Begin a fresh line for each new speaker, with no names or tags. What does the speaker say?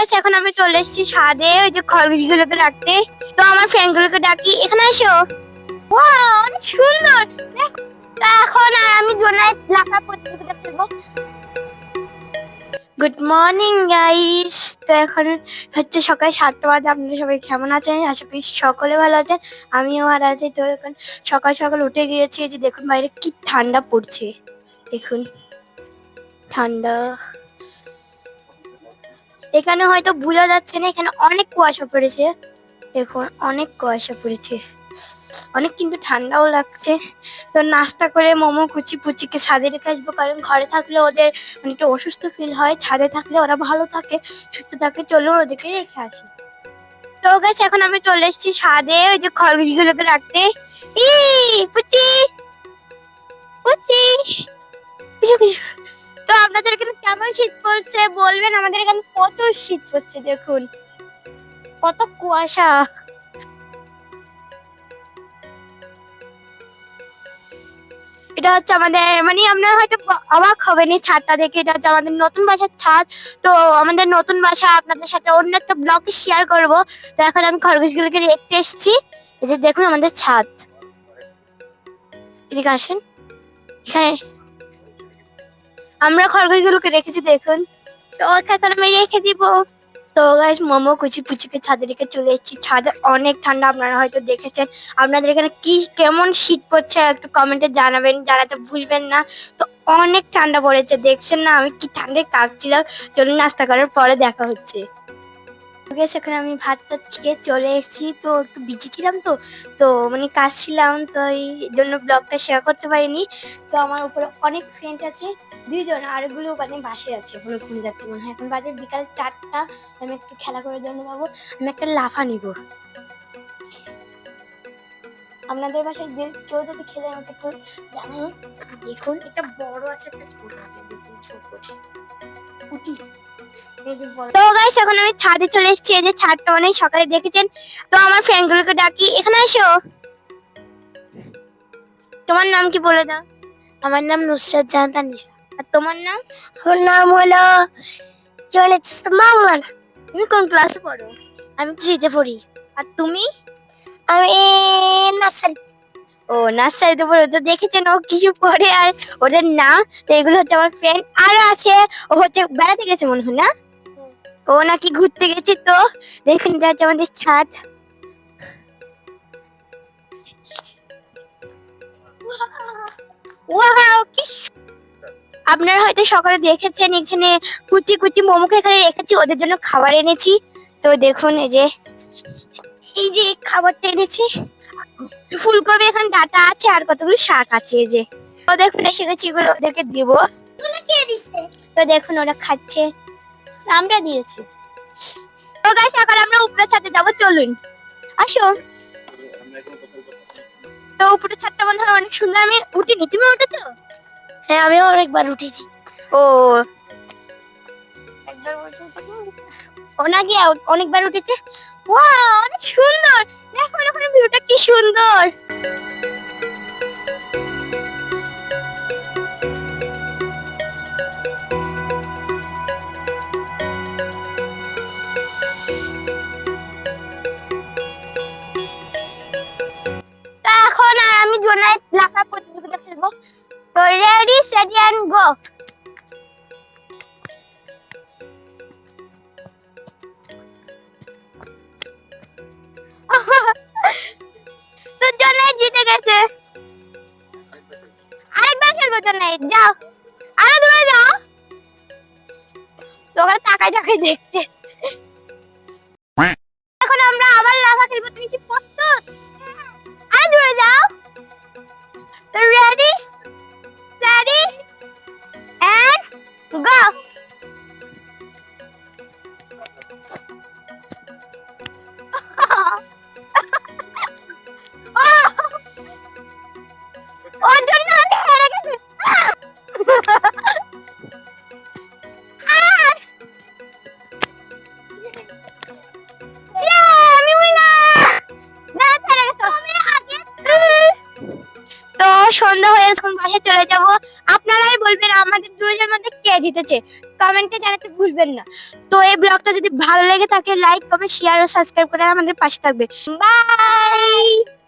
গাছ এখন আমি চলে এসেছি সাদে ওই যে খরগোশগুলোকে রাখতে তো আমার ফ্রেন্ড গুলোকে ডাকি, এখানে ওয়াও, অনেক সুন্দর। এখন আর আমি জোনায় লাফা প্রতিযোগিতা খেলব। গুড মর্নিং গাইস তো এখন হচ্ছে সকাল সাতটা বাজে। আপনারা সবাই কেমন আছেন? আশা করি সকলে ভালো আছেন। আমিও ভালো আছি। তো এখন সকাল সকাল উঠে গিয়েছি। যে দেখুন বাইরে কি ঠান্ডা পড়ছে। দেখুন। ঠান্ডা। এখানে হয়তো বোঝা যাচ্ছে না, এখানে অনেক কুয়াশা পড়েছে। দেখুন, অনেক কুয়াশা পড়েছে। অনেক কিন্তু ঠান্ডাও লাগছে। তো নাস্তা করে মোমো, কুচি পুচিকে ছাদে রেখে আসব, কারণ ঘরে থাকলে ওদের অনেকটা অসুস্থ ফিল হয়। ছাদে থাকলে ওরা ভালো থাকে, সুস্থ থাকে। চলুন ওদেরকে রেখে আসি। তো গেছে এখন আমি চলে এসেছি ছাদে, ওই যে খরগোশগুলোকে রাখতে। ই পুচি! পুচি! কুচু কুচু তো আপনাদের এখানে কেমন শীত পড়ছে বলবেন? আমাদের এখানে কত শীত পড়ছে, দেখুন। কত কুয়াশা। এটা হচ্ছে আমাদের মানে আপনার হয়তো অবাক হবেন এই ছাদটা দেখে। এটা হচ্ছে আমাদের নতুন বাসার ছাদ। তো আমাদের নতুন বাসা আপনাদের সাথে অন্য একটা ব্লগ শেয়ার করব। তো এখন আমি খরগোশগুলোকে দেখতে এসেছি। এই যে দেখুন আমাদের ছাদ। এদিকে আসেন। এখানে আমরা খরগোশগুলোকে রেখেছি, দেখুন। তো এখন আমি রেখে দিব। তো গাইস মোমো, কুচি পুচিকে ছাদে রেখে চলে এসেছি। ছাদে অনেক ঠান্ডা, আপনারা হয়তো দেখেছেন। আপনাদের এখানে কি, কেমন শীত পড়ছে একটু কমেন্টে জানাবেন, যারা তো ভুলবেন না। তো অনেক ঠান্ডা পড়েছে, দেখছেন না? আমি কি ঠান্ডায় কাঁপছিলাম। চলুন নাস্তা করার পরে দেখা হচ্ছে। গেছে, সেখানে আমি ভাত টাত খেয়ে চলে এসেছি। তো একটু বিজি ছিলাম তো তো মানে কাজ ছিলাম, তো এই জন্য ব্লগটা শেয়ার করতে পারিনি। তো আমার উপরে অনেক ফ্রেন্ড আছে, দুইজন আরগুলো মানে বাসে আছে ওগুলো ঘুম যাচ্ছে মনে হয়। এখন বাজে বিকাল চারটা, আমি একটু খেলা করার জন্য পাবো আমি একটা লাফা নিব। আপনাদের বাসায় যে কেউ যদি খেলে আমাকে একটু জানাই। দেখুন এটা বড় আছে একটা ছোট আছে দেখুন ছোট। তো গাইস এখন আমি ছাদে চলে এসেছি এই যে ছাদটা অনেক সকালে দেখেছেন। তো আমার ফ্রেন্ড গুলোকে ডাকি এখানে আসো তোমার নাম কি বলে দাও? আমার নাম নুসরাত জাহান তানিশা। আর তোমার নাম? আমার নাম হলো জনিত মাওলানা। তুমি কোন ক্লাসে পড়ো? আমি থ্রিতে পড়ি। আর তুমি? আমি ও দেখেছেন ও কিছু আর ওদের তো এগুলো হচ্ছে আমার ফ্রেন্ড আরও আছে, ও হচ্ছে বেড়াতে গেছে মনে হয় না? ও নাকি ঘুরতে গেছে তো, দেখুন এটা হচ্ছে আমাদের ছাদ। আপনারা হয়তো সকালে দেখেছেন, এখানে কুচি কুচি মোমোকে এখানে রেখেছি, ওদের জন্য খাবার এনেছি। তো দেখুন এই যে এই যে খাবারটা এনেছি। ফুলকপি এখানে ডাটা আছে আর কতগুলো শাক আছে এই যে। তো দেখুন এসে গেছি এগুলো ওদেরকে দিব। তো দেখুন ওরা খাচ্ছে। আমরা দিয়েছি। তো গাইস এখন আমরা উপরে ছাদে যাব চলুন। আসো তো উপরে ছাদটা মনে হয় অনেক সুন্দর। আমি উঠিনি। তুমি উঠেছো? হ্যাঁ আমিও অনেকবার উঠেছি। ও। একবার উঠেছি। ও নাকি গিয়ে অনেকবার উঠেছে। ওয়াও অনেক সুন্দর। জোনায় লাফা প্রতিযোগিতা খেলব তো রেডি সেটি অ্যান্ড গো তো জোনাই জিতে গেছে। আরেকবার খেলব জোনাই যাও। আরও দূরে যাও তো ওখানে তাকাই তাকাই দেখছে এখন আমরা আবার লাফা খেলব। তুমি কি প্রস্তুত? তো সন্ধ্যা হয়ে যখন বাসায় চলে যাব। আপনারাই বলবেন আমাদের দুজনের মধ্যে কে জিতেছে। কমেন্টে জানাতে ভুলবেন না। তো এই ব্লগটা যদি ভালো লেগে থাকে লাইক কমেন্ট শেয়ার ও সাবস্ক্রাইব করে আমাদের পাশে থাকবে। বাই